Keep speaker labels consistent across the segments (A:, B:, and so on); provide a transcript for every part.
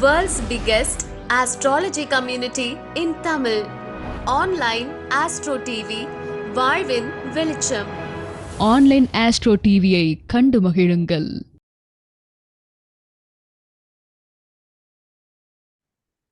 A: World's biggest astrology community in Tamil online astro TV வாழ்வின் வெளிச்சம்
B: online astro டிவியை கண்டு மகிழுங்கள்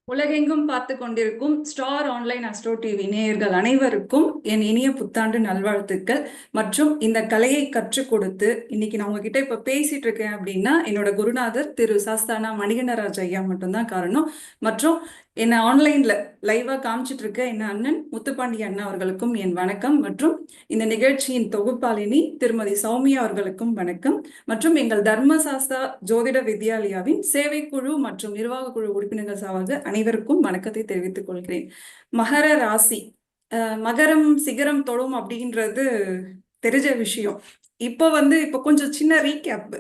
C: உலகெங்கும் பார்த்து கொண்டிருக்கும் ஸ்டார் ஆன்லைன் அஸ்ட்ரோ டிவி நேயர்கள் அனைவருக்கும் என் இனிய புத்தாண்டு நல்வாழ்த்துக்கள். மற்றும் இந்த கலையை கற்றுக் கொடுத்து இன்னைக்கு நான் உங்ககிட்ட இப்ப பேசிட்டு இருக்கேன் அப்படின்னா என்னோட குருநாதர் திரு சாஸ்தானா மணிகண்டராஜ் ஐயா மட்டும்தான் காரணம். மற்றும் என்னை ஆன்லைன்ல லைவா காமிச்சிட்டு இருக்க என் அண்ணன் முத்துப்பாண்டி அண்ணா அவர்களுக்கும் என் வணக்கம் மற்றும் இந்த நிகழ்ச்சியின் தொகுப்பாளினி திருமதி சௌமியா அவர்களுக்கும் வணக்கம் மற்றும் எங்கள் தர்மசாஸ்தா ஜோதிட வித்யாலயாவின் சேவை குழு மற்றும் நிர்வாக குழு உறுப்பினர்கள் சார்பாக அனைவருக்கும் வணக்கத்தை தெரிவித்துக் கொள்கிறேன். மகர ராசி மகரம் சிகரம் தொடும் அப்படின்றது தெரிஞ்ச விஷயம். இப்போ வந்து இப்போ கொஞ்சம் சின்ன ரீகேப்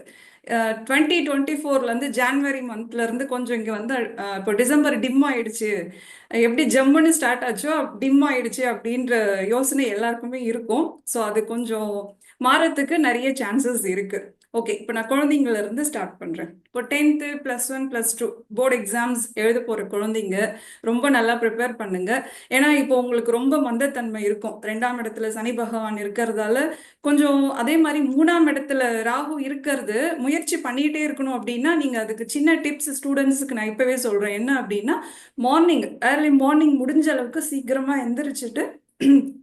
C: டுவெண்ட்டி டுவெண்ட்டி ஃபோர்லேருந்து ஜான்வரி மந்த்லேருந்து கொஞ்சம் இங்கே வந்து இப்போ டிசம்பர் டிம் ஆயிடுச்சு. எப்படி ஜம்முன்னு ஸ்டார்ட் ஆச்சோ டிம் ஆயிடுச்சு அப்படின்ற யோசனை எல்லாருக்குமே இருக்கும். ஸோ அது கொஞ்சம் மாறத்துக்கு நிறைய சான்சஸ் இருக்குது ஓகே இப்போ நான் குழந்தைங்கள இருந்து ஸ்டார்ட் பண்ணுறேன் இப்போ tenth plus one plus two board exams எழுத போகிற குழந்தைங்க ரொம்ப நல்லா ப்ரிப்பேர் பண்ணுங்க. ஏன்னா இப்போ உங்களுக்கு ரொம்ப மந்தத்தன்மை இருக்கும். ரெண்டாம் இடத்துல சனி பகவான் இருக்கிறதால கொஞ்சம் அதே மாதிரி மூணாம் இடத்துல ராகு இருக்கிறது முயற்சி பண்ணிகிட்டே இருக்கணும் அப்படின்னா நீங்கள் அதுக்கு சின்ன டிப்ஸ் ஸ்டூடெண்ட்ஸுக்கு நான் இப்போவே சொல்கிறேன் என்ன அப்படின்னா மார்னிங் ஏர்லி மார்னிங் முடிஞ்ச அளவுக்கு சீக்கிரமாக எந்திரிச்சிட்டு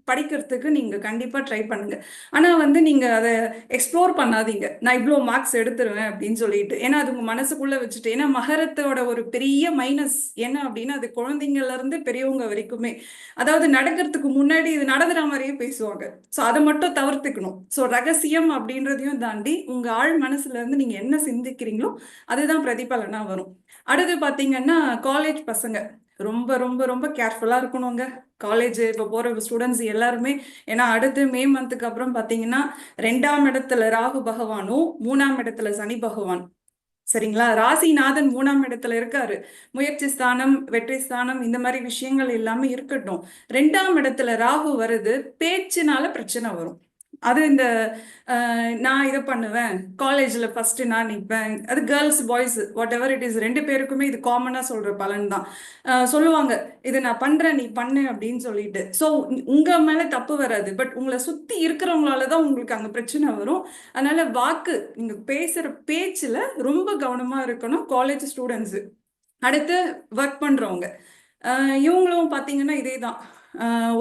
C: படிக்கிறதுக்கு நீங்க கண்டிப்பா ட்ரை பண்ணுங்க. ஆனா வந்து நீங்க அதை எக்ஸ்ப்ளோர் பண்ணாதீங்க. நான் இவ்வளோ மார்க்ஸ் எடுத்துருவேன் அப்படின்னு சொல்லிட்டு. ஏன்னா அது உங்க மனசுக்குள்ள வச்சுட்டு. ஏன்னா மகரத்தோட ஒரு பெரிய மைனஸ் என்ன அப்படின்னா அது குழந்தைங்கள்லேருந்து பெரியவங்க வரைக்குமே. அதாவது நடக்கிறதுக்கு முன்னாடி இது நடந்துற மாதிரியே பேசுவாங்க. ஸோ அதை மட்டும் தவிர்த்துக்கணும். ஸோ ரகசியம் அப்படின்றதையும் தாண்டி உங்க ஆழ் மனசுல இருந்து நீங்க என்ன சிந்திக்கிறீங்களோ அதுதான் பிரதிபலனா வரும். அடுத்து பாத்தீங்கன்னா காலேஜ் பசங்க. ரொம்ப ரொம்ப ரொம்ப கேர்ஃபுல்லா இருக்கணுங்க. காலேஜ் இப்போ போற ஸ்டூடெண்ட்ஸ் எல்லாருமே ஏன்னா அடுத்து மே மந்த்துக்கு அப்புறம் பாத்தீங்கன்னா ரெண்டாம் இடத்துல ராகு பகவானும் மூணாம் இடத்துல சனி பகவான். சரிங்களா? ராசிநாதன் மூணாம் இடத்துல இருக்காரு. முயற்சி ஸ்தானம் வெற்றி ஸ்தானம் இந்த மாதிரி விஷயங்கள் எல்லாமே இருக்கட்டும். ரெண்டாம் இடத்துல ராகு வருது பேச்சுனால பிரச்சனை வரும். அது இந்த நான் இதை பண்ணுவேன். காலேஜ்ல ஃபர்ஸ்ட் நான் நிற்பேன் அது girls boys whatever it is ரெண்டு பேருக்குமே இது காமனா சொல்ற பலன் தான். சொல்லுவாங்க இது நான் பண்றேன் நீ பண்ணு அப்படின்னு சொல்லிட்டு. ஸோ உங்க மேல தப்பு வராது. பட் உங்களை சுத்தி இருக்கிறவங்களால தான் உங்களுக்கு அங்க பிரச்சனை வரும். அதனால வாக்கு நீங்க பேசுற பேச்சுல ரொம்ப கவனமா இருக்கணும் காலேஜ் ஸ்டூடெண்ட்ஸ் அடுத்து ஒர்க் பண்றவங்க. இவங்களும் பார்த்தீங்கன்னா இதே தான்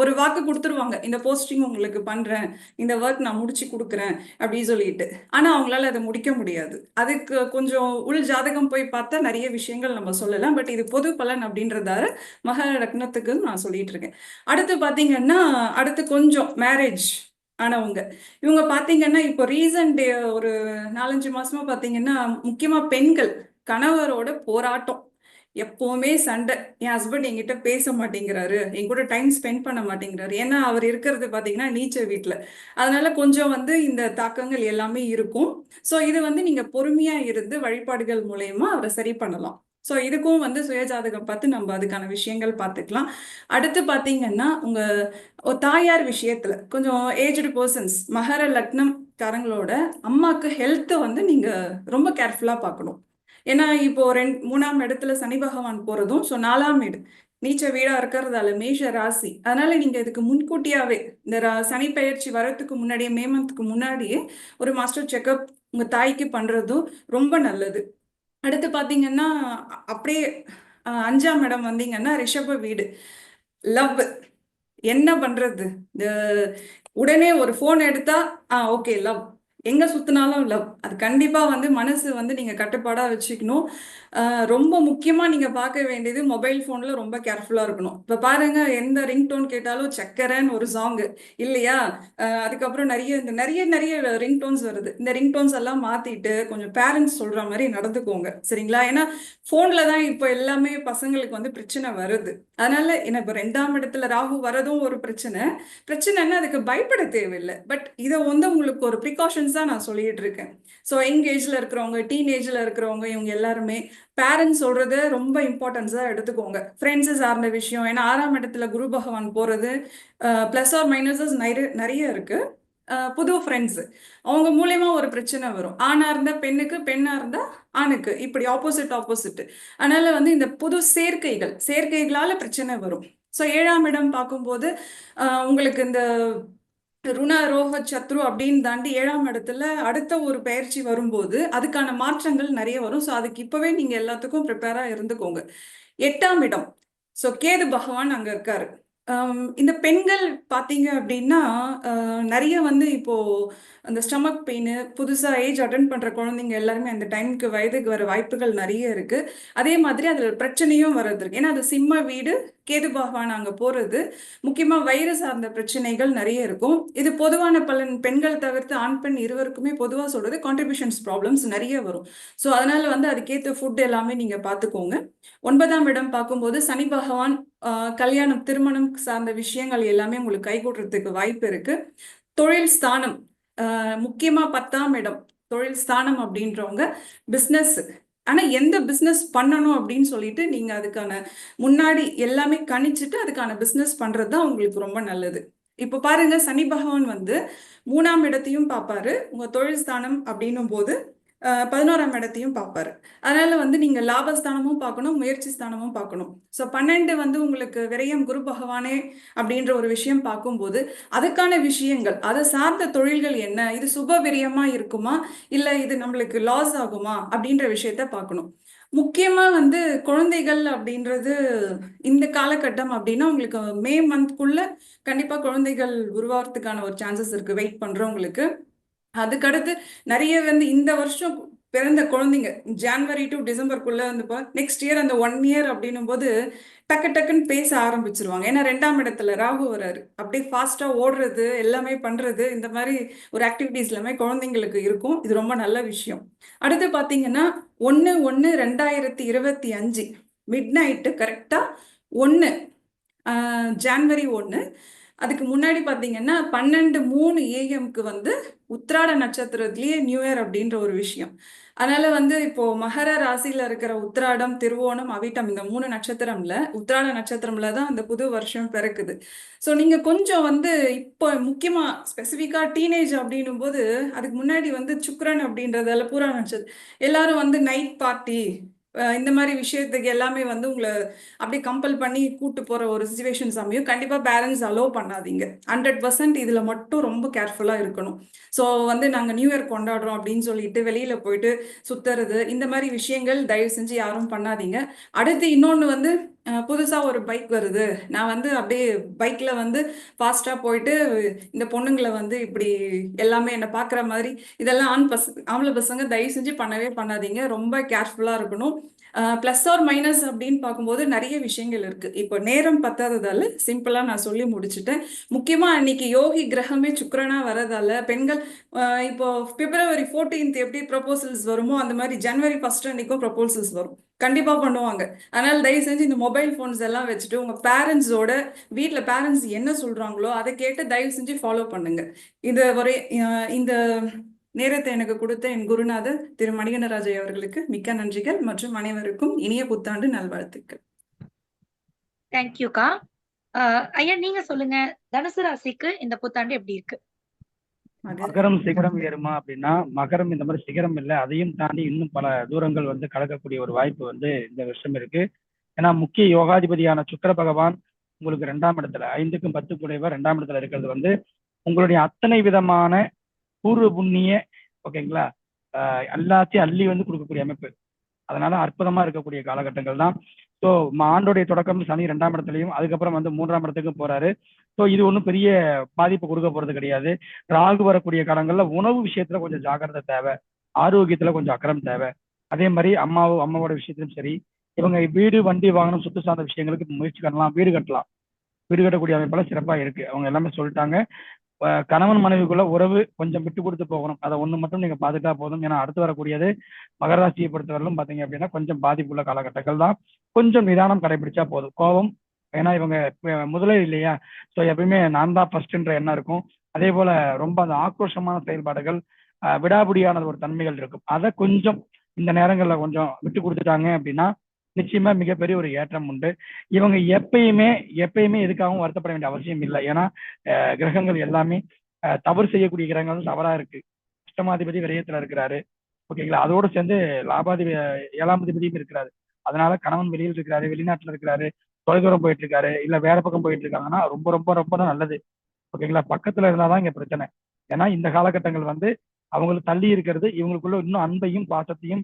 C: ஒரு வாக்கு கொடுத்துருவாங்க. இந்த போஸ்டிங் உங்களுக்கு பண்றேன். இந்த ஒர்க் நான் முடிச்சு கொடுக்குறேன் அப்படின்னு சொல்லிட்டு. ஆனா அவங்களால அதை முடிக்க முடியாது. அதுக்கு கொஞ்சம் உள் ஜாதகம் போய் பார்த்தா நிறைய விஷயங்கள் நம்ம சொல்லலாம். பட் இது பொது பலன் அப்படின்றதால மகர லக்னத்துக்கு நான் சொல்லிட்டு இருக்கேன். அடுத்து பார்த்தீங்கன்னா அடுத்து கொஞ்சம் மேரேஜ் ஆனவங்க. இவங்க பார்த்தீங்கன்னா இப்போ ரீசன்ட் ஒரு நாலஞ்சு மாசமா பார்த்தீங்கன்னா முக்கியமா பெண்கள் கணவரோட போராட்டம். எப்பவுமே சண்டை. என் ஹஸ்பண்ட் என்கிட்ட பேச மாட்டேங்கிறாரு. என் கூட டைம் ஸ்பெண்ட் பண்ண மாட்டேங்கிறாரு. ஏன்னா அவர் இருக்கிறது பார்த்தீங்கன்னா நீச்சல் வீட்டில் அதனால கொஞ்சம் வந்து இந்த தாக்கங்கள் எல்லாமே இருக்கும். ஸோ இது வந்து நீங்கள் பொறுமையாக இருந்து வழிபாடுகள் மூலயமா அவரை சரி பண்ணலாம். ஸோ இதுக்கும் வந்து சுயஜாதகம் பார்த்து நம்ம அதுக்கான விஷயங்கள் பார்த்துக்கலாம். அடுத்து பார்த்தீங்கன்னா உங்கள் தாயார் விஷயத்தில் கொஞ்சம் ஏஜ்டு பர்சன்ஸ் மகர லக்னம் காரங்களோட அம்மாவுக்கு ஹெல்த்தை வந்து நீங்கள் ரொம்ப கேர்ஃபுல்லாக பார்க்கணும். ஏன்னா இப்போ ரெண்டு மூணாம் இடத்துல சனி பகவான் போறதும் ஸோ நாலாம் வீடு நீச்ச வீடா இருக்கிறதால மேஷ ராசி. அதனால நீங்க இதுக்கு முன்கூட்டியாவே இந்த ரா- சனி பயிற்சி வர்றதுக்கு முன்னாடியே மே மந்த்துக்கு முன்னாடியே ஒரு மாஸ்டர் செக்கப் உங்க தாய்க்கு பண்றதும் ரொம்ப நல்லது. அடுத்து பாத்தீங்கன்னா அப்படியே அஞ்சாம் இடம் வந்தீங்கன்னா ரிஷப வீடு. லவ். என்ன பண்றது? உடனே ஒரு ஃபோன் எடுத்தா ஆ ஓகே லவ். எங்க சுத்தினாலும் லவ் அது கண்டிப்பா வந்து மனசு வந்து நீங்க கட்டுப்பாடா வச்சுக்கணும். ரொம்ப முக்கியமா நீங்க பார்க்க வேண்டியது மொபைல் போன்ல ரொம்ப கேர்ஃபுல்லா இருக்கணும். இப்ப பாருங்க எந்த ரிங்டோன் கேட்டாலும் சக்கரன்னு ஒரு சாங் இல்லையா? அதுக்கப்புறம் நிறைய இந்த நிறைய நிறைய ரிங்டோன்ஸ் வருது. இந்த ரிங்டோன்ஸ் எல்லாம் மாத்திட்டு கொஞ்சம் பேரண்ட்ஸ் சொல்ற மாதிரி நடந்துக்கோங்க. சரிங்களா? ஏன்னா போன்ல தான் இப்போ எல்லாமே பசங்களுக்கு வந்து பிரச்சனை வருது. அதனால என்ன இப்போ ரெண்டாம் இடத்துல ராகு வரதும் ஒரு பிரச்சனை. பிரச்சனைன்னா அதுக்கு பயப்பட தேவையில்லை. பட் இதை வந்து உங்களுக்கு ஒரு ப்ரிகாஷன்ஸ் தான் நான் சொல்லிட்டு இருக்கேன் ஸோ யங் ஏஜில் இருக்கிறவங்க டீன் ஏஜ்ல இருக்கிறவங்க இவங்க எல்லாருமே பேரண்ட்ஸ் சொல்றது ரொம்ப இம்பார்ட்டன்ஸாக எடுத்துக்கோங்க. ஃப்ரெண்ட்ஸ் சார்ந்த விஷயம் ஏன்னா ஆறாம் இடத்துல குரு பகவான் போறது ப்ளஸ் ஆர் மைனஸஸ் நிறைய நிறைய இருக்கு. புது ஃப்ரெண்ட்ஸ் அவங்க மூலயமா ஒரு பிரச்சனை வரும். ஆணா இருந்தா பெண்ணுக்கு பெண்ணா இருந்தா ஆணுக்கு. இப்படி ஆப்போசிட் ஆப்போசிட் அதனால வந்து இந்த புது சேர்க்கைகள் சேர்க்கைகளால பிரச்சனை வரும். ஸோ ஏழாம் இடம் பார்க்கும்போது உங்களுக்கு இந்த ருண ரோக சத்ரு அப்படின்னு தாண்டி ஏழாம் இடத்துல அடுத்த ஒரு பயிற்சி வரும்போது அதுக்கான மாற்றங்கள் நிறைய வரும். ஸோ அதுக்கு இப்பவே நீங்க எல்லாத்துக்கும் ப்ரிப்பேரா இருந்துக்கோங்க. எட்டாம் இடம். ஸோ கேது பகவான் அங்க இருக்காரு. இந்த பெண்கள் பார்த்தீங்க அப்படின்னா நிறைய வந்து இப்போ அந்த ஸ்டமக் பெயின் புதுசாக ஏஜ் அட்டன் பண்ணுற குழந்தைங்க எல்லாருமே அந்த டைமுக்கு வயதுக்கு வர வாய்ப்புகள் நிறைய இருக்கு. அதே மாதிரி அதில் பிரச்சனையும் வர்றது இருக்கு. ஏன்னா அது சிம்ம வீடு கேது பகவான் அங்கே போகிறது முக்கியமாக வயிறு சார்ந்த பிரச்சனைகள் நிறைய இருக்கும். இது பொதுவான பலன் பெண்கள் தவிர்த்து ஆண் பெண் இருவருக்குமே பொதுவாக சொல்றது கான்ட்ரிபியூஷன்ஸ் ப்ராப்ளம்ஸ் நிறைய வரும். ஸோ அதனால வந்து அதுக்கேற்ற ஃபுட் எல்லாமே நீங்கள் பார்த்துக்கோங்க ஒன்பதாம் இடம் பார்க்கும்போது சனி பகவான் கல்யாணம் திருமணம் சார்ந்த விஷயங்கள் எல்லாமே உங்களுக்கு கைகூடுறதுக்கு வாய்ப்பு இருக்கு. தொழில் ஸ்தானம் முக்கியமா பத்தாம் இடம். தொழில் ஸ்தானம் அப்படின்றவங்க பிஸ்னஸ் ஆனா எந்த பிஸ்னஸ் பண்ணணும் அப்படின்னு சொல்லிட்டு நீங்க அதுக்கான முன்னாடி எல்லாமே கணிச்சுட்டு அதுக்கான பிஸ்னஸ் பண்றது தான் உங்களுக்கு ரொம்ப நல்லது. இப்போ பாருங்க சனி பகவான் வந்து மூணாம் இடத்தையும் பார்ப்பாரு உங்க தொழில் ஸ்தானம் அப்படின்னும் போது பதினோராம் இடத்தையும் பார்ப்பாரு. அதனால வந்து நீங்க லாபஸ்தானமும் பார்க்கணும் முயற்சி ஸ்தானமும் பார்க்கணும். ஸோ பன்னெண்டு வந்து உங்களுக்கு விரயம் குரு பகவானே அப்படின்ற ஒரு விஷயம் பார்க்கும்போது அதுக்கான விஷயங்கள் அதை சார்ந்த தொழில்கள் என்ன இது சுப விரயமா இருக்குமா இல்லை இது நம்மளுக்கு லாஸ் ஆகுமா அப்படின்ற விஷயத்த பார்க்கணும். முக்கியமா வந்து குழந்தைகள் அப்படின்றது இந்த காலகட்டம் அப்படின்னா உங்களுக்கு மே மந்த்குள்ள கண்டிப்பா குழந்தைகள் உருவாகிறதுக்கான ஒரு சான்சஸ் இருக்கு வெயிட் பண்றவங்களுக்கு. அதுக்கடுத்து நிறைய வந்து இந்த வருஷம் பிறந்த குழந்தைங்க ஜான்வரி டு டிசம்பருக்குள்ள வந்து நெக்ஸ்ட் இயர் அந்த ஒன் இயர் அப்படின்னும் போது டக்கு டக்குன்னு பேச ஆரம்பிச்சிருவாங்க. ஏன்னா ரெண்டாம் இடத்துல ராகு வராரு. அப்படியே ஃபாஸ்டா ஓடுறது எல்லாமே பண்றது இந்த மாதிரி ஒரு ஆக்டிவிட்டிஸ் எல்லாமே குழந்தைங்களுக்கு இருக்கும். இது ரொம்ப நல்ல விஷயம். அடுத்து பாத்தீங்கன்னா ஒன்று ஒன்று ரெண்டாயிரத்தி இருபத்தி அஞ்சு மிட் நைட்டு கரெக்டாக ஒன்று ஜான்வரி ஒன்று அதுக்கு முன்னாடி பார்த்தீங்கன்னா பன்னெண்டு மூணு ஏஎம்க்கு வந்து உத்திராட நட்சத்திரத்திலேயே நியூ இயர் அப்படின்ற ஒரு விஷயம். அதனால வந்து இப்போ மகர ராசியில இருக்கிற உத்திராடம் திருவோணம் அவிட்டம் இந்த மூணு நட்சத்திரம்ல உத்திராட நட்சத்திரம்ல தான் அந்த புது வருஷம் பிறக்குது. ஸோ நீங்க கொஞ்சம் வந்து இப்போ முக்கியமா ஸ்பெசிஃபிக்கா டீனேஜ் அப்படின்னும் போது அதுக்கு முன்னாடி வந்து சுக்ரன் அப்படின்றதால பூரா நட்சத்திரம். எல்லாரும் வந்து நைட் பார்ட்டி இந்த மாதிரி விஷயத்துக்கு எல்லாமே வந்து உங்களை அப்படியே கம்பல் பண்ணி கூட்டு போற ஒரு சுச்சுவேஷன்ஸ் அமையும். கண்டிப்பா பேரண்ட்ஸ் அலோவ் பண்ணாதீங்க. ஹண்ட்ரட் பர்சன்ட் இதுல மட்டும் ரொம்ப கேர்ஃபுல்லா இருக்கணும். ஸோ வந்து நாங்க நியூ இயர் கொண்டாடுறோம் அப்படின்னு சொல்லிட்டு வெளியில போயிட்டு சுத்துறது இந்த மாதிரி விஷயங்கள் தயவு செஞ்சு யாரும் பண்ணாதீங்க. அடுத்து இன்னொன்னு வந்து புதுசாக ஒரு பைக் வருது. நான் வந்து அப்படியே பைக்கில் வந்து ஃபாஸ்ட்டாக போயிட்டு இந்த பொண்ணுங்களை வந்து இப்படி எல்லாமே என்னை பார்க்குற மாதிரி இதெல்லாம் ஆண் பச ஆம்பளை பசங்க தயவு செஞ்சு பண்ணவே பண்ணாதீங்க. ரொம்ப கேர்ஃபுல்லாக இருக்கணும். ப்ளஸ் ஆர் மைனஸ் அப்படின்னு பார்க்கும்போது நிறைய விஷயங்கள் இருக்குது இப்போ நேரம் பத்தாததால் சிம்பிளாக நான் சொல்லி முடிச்சுட்டேன். முக்கியமாக அன்னைக்கு யோகி கிரகமே சுக்கரனாக வரதால பெண்கள் இப்போ பிப்ரவரி 14th எப்படி ப்ரப்போசல்ஸ் வருமோ அந்த மாதிரி ஜனவரி ஃபஸ்ட் அன்னைக்கும் ப்ரொபோசல்ஸ் வரும். கண்டிப்பா பண்ணுவாங்க. அதனால தயவு செஞ்சு இந்த மொபைல் ஃபோன்ஸ் எல்லாம் வச்சுட்டு உங்க பேரண்ட்ஸோட வீட்டுல பேரண்ட்ஸ் என்ன சொல்றாங்களோ அதை கேட்டு தயவு செஞ்சு ஃபாலோ பண்ணுங்க. இது ஒரே இந்த நேரத்தை எனக்கு கொடுத்த என் குருநாதர் திரு மணிகண்டராஜை அவர்களுக்கு மிக்க நன்றிகள் மற்றும் அனைவருக்கும் இனிய புத்தாண்டு நல்வாழ்த்துக்கள்.
D: தேங்க்யூக்கா ஐயா நீங்க சொல்லுங்க. தனுசு ராசிக்கு இந்த புத்தாண்டு எப்படி இருக்கு?
E: மகரம் சிகரம் ஏறுமா அப்படின்னா மகரம் இந்த மாதிரி சிகரம் இல்லை அதையும் தாண்டி இன்னும் பல தூரங்கள் வந்து கடக்கக்கூடிய ஒரு வாய்ப்பு வந்து இந்த வருஷம் இருக்கு. ஏன்னா முக்கிய யோகாதிபதியான சுக்கிர பகவான் உங்களுக்கு ரெண்டாம் இடத்துல ஐந்துக்கும் பத்து கூடையவர் ரெண்டாம் இடத்துல இருக்கிறது வந்து உங்களுடைய அத்தனை விதமான பூர்வ புண்ணிய ஓகேங்களா ஆஹ் எல்லாத்தையும் அள்ளி வந்து கொடுக்கக்கூடிய அமைப்பு. அதனால அற்புதமா இருக்கக்கூடிய காலகட்டங்கள் தான். ஸோ ஆண்டோடைய தொடக்கம் சனி ரெண்டாம் இடத்துலையும் அதுக்கப்புறம் வந்து மூன்றாம் இடத்துக்கும் போறாரு. ஸோ இது ஒன்றும் பெரிய பாதிப்பு கொடுக்க போறது கிடையாது. ராகு வரக்கூடிய காலங்கள்ல உணவு விஷயத்துல கொஞ்சம் ஜாக்கிரதை தேவை. ஆரோக்கியத்துல கொஞ்சம் அக்கறம் தேவை. அதே மாதிரி அம்மாவோ அம்மாவோட விஷயத்திலும் சரி இவங்க வீடு வண்டி வாகனம் சுத்து சார்ந்த விஷயங்களுக்கு முயற்சி பண்ணலாம். வீடு கட்டலாம். வீடு கட்டக்கூடிய அமைப்பெல்லாம் சிறப்பா இருக்கு. அவங்க எல்லாமே சொல்லிட்டாங்க. கணவன் மனைவிக்குள்ள உறவு கொஞ்சம் விட்டு கொடுத்து போகணும். அதை ஒண்ணு மட்டும் நீங்க பார்த்துட்டா போதும். ஏன்னா அடுத்து வரக்கூடியது மகராசியை பொறுத்தவரையிலும் பாத்தீங்க அப்படின்னா கொஞ்சம் பாதிப்புள்ள காலகட்டங்கள் தான். கொஞ்சம் நிதானம் கடைபிடிச்சா போதும். கோபம் ஏன்னா இவங்க அஹ் முதலே இல்லையா? ஸோ எப்பயுமே நான் தான் ஃபர்ஸ்ட்ன்ற எண்ணம் இருக்கும். அதே போல ரொம்ப அந்த ஆக்ரோஷமான செயல்பாடுகள் விடாபிடியான ஒரு தன்மைகள் இருக்கும். அதை கொஞ்சம் இந்த நேரங்களில் கொஞ்சம் விட்டு கொடுத்துட்டாங்க அப்படின்னா நிச்சயமா மிகப்பெரிய ஒரு ஏற்றம் உண்டு. இவங்க எப்பயுமே எப்பயுமே எதுக்காகவும் வருத்தப்பட வேண்டிய அவசியம் இல்லை. ஏன்னா கிரகங்கள் எல்லாமே தவறு செய்யக்கூடிய கிரகங்கள் தவறா இருக்கு. அஷ்டமாதிபதி விரயத்துல இருக்கிறாரு. ஓகேங்களா? அதோட சேர்ந்து லாபாதிபதி ஏழாம் அதிபதியும் இருக்கிறாரு. அதனால கணவன் வெளியில் இருக்கிறாரு வெளிநாட்டுல இருக்கிறாரு தொலைதூரம் போயிட்டு இருக்காரு இல்ல வேற பக்கம் போயிட்டு இருக்காங்கன்னா ரொம்ப ரொம்ப ரொம்ப நல்லது. ஓகேங்களா? பக்கத்துல இருந்தாதான் இங்க பிரச்சனை. ஏன்னா இந்த காலகட்டங்கள் வந்து அவங்களுக்கு தள்ளி இருக்கிறது இவங்களுக்குள்ள இன்னும் அன்பையும் பாசத்தையும்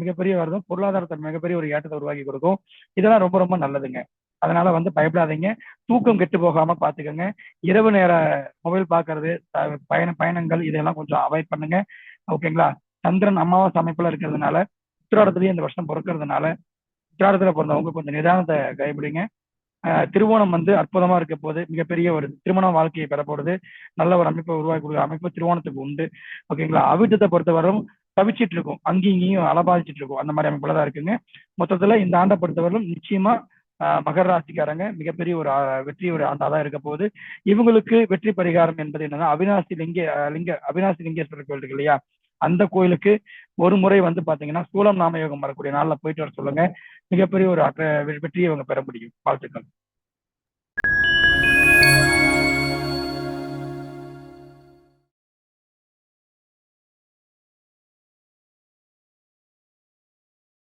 E: மிகப்பெரிய வருதும். பொருளாதாரத்தை மிகப்பெரிய ஒரு ஏற்றத்தை உருவாக்கி கொடுக்கும். இதெல்லாம் ரொம்ப ரொம்ப நல்லதுங்க. அதனால வந்து பயப்படாதீங்க. தூக்கம் கெட்டு போகாம பாத்துக்கோங்க. இரவு நேர மொபைல் பாக்குறது பயண பயணங்கள் இதெல்லாம் கொஞ்சம் அவாய்ட் பண்ணுங்க. ஓகேங்களா சந்திரன் அமாவாசை அமைப்புல இருக்கிறதுனால உத்திராடத்துலயும் இந்த வருஷம் பிறக்கிறதுனால உத்திராடத்துல பிறந்தவங்க கொஞ்சம் நிதானத்தை கைப்பிடிங்க திருவோணம் வந்து அற்புதமா இருக்க போது மிகப்பெரிய ஒரு திருமண வாழ்க்கையை பெற போறது நல்ல ஒரு அமைப்பை உருவாக்கி கொடுக்குற அமைப்பு திருவோணத்துக்கு உண்டு. ஓகேங்களா அவிட்டத்தை பொறுத்தவரையும் தவிச்சிட்டு இருக்கும் அங்கேயும் இங்கேயும் அலபாதிச்சிட்டு இருக்கும் அந்த மாதிரி அமைப்புல தான் இருக்குங்க. மொத்தத்துல இந்த ஆண்டை பொறுத்தவரையிலும் நிச்சயமா மகர ராசிக்காரங்க மிகப்பெரிய ஒரு வெற்றி ஒரு ஆண்டா தான் இருக்க போகுது. இவங்களுக்கு வெற்றி பரிகாரம் என்பது என்னன்னா அவினாசி லிங்க லிங்க அவினாசி லிங்கேஸ்வரர் கோயில் இருக்கு இல்லையா? அந்த கோயிலுக்கு ஒரு முறை வந்து பாத்தீங்கன்னா சூலம் நாமயோகம் வரக்கூடிய நாள்ல போயிட்டு வர சொல்லுங்க. மிகப்பெரிய ஒரு வெற்றியை இவங்க பெற முடியும். வாழ்த்துக்கள்.